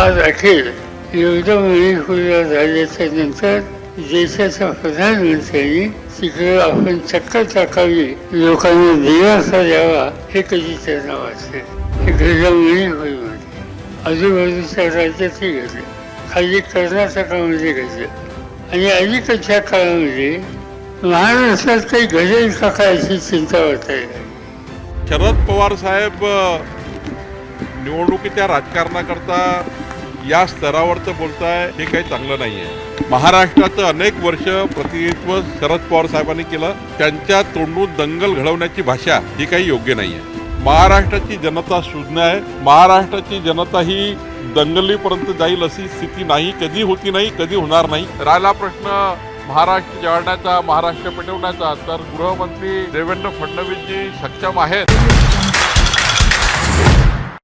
आज अखेर युद्धमुळे पूर्ण झाल्याच्यानंतर देशाच्या प्रधानमंत्र्यांनी तिकडे आपण चक्कर टाकावी लोकांना दिलासा द्यावा हे कधी त्यांना वाटले हे घडामोडी होईल म्हणजे आजूबाजूच्या राज्यातही घडलं खाली कर्नाटकामध्ये घडलं आणि अलीकडच्या काळामध्ये महाराष्ट्रात काही घडेल का काय अशी चिंता वाटायला शरद पवार साहेब निवडणुकीच्या राजकारणाकरता या स्तरावरचं बोलताय हे काही चांगलं नाही आहे महाराष्ट्राचं अनेक वर्ष प्रतिनिधित्व शरद पवार साहेबांनी केलं. त्यांच्या तोंडून दंगल घडवण्याची भाषा ही काही योग्य नाही आहे महाराष्ट्राची जनता शून्य आहे. महाराष्ट्राची जनता ही दंगलीपर्यंत जाईल अशी स्थिती नाही. कधी होती नाही कधी होणार नाही. राहिला प्रश्न महाराष्ट्र जाळण्याचा महाराष्ट्र पेटवण्याचा. तर गृहमंत्री देवेंद्र फडणवीसजी सक्षम आहेत.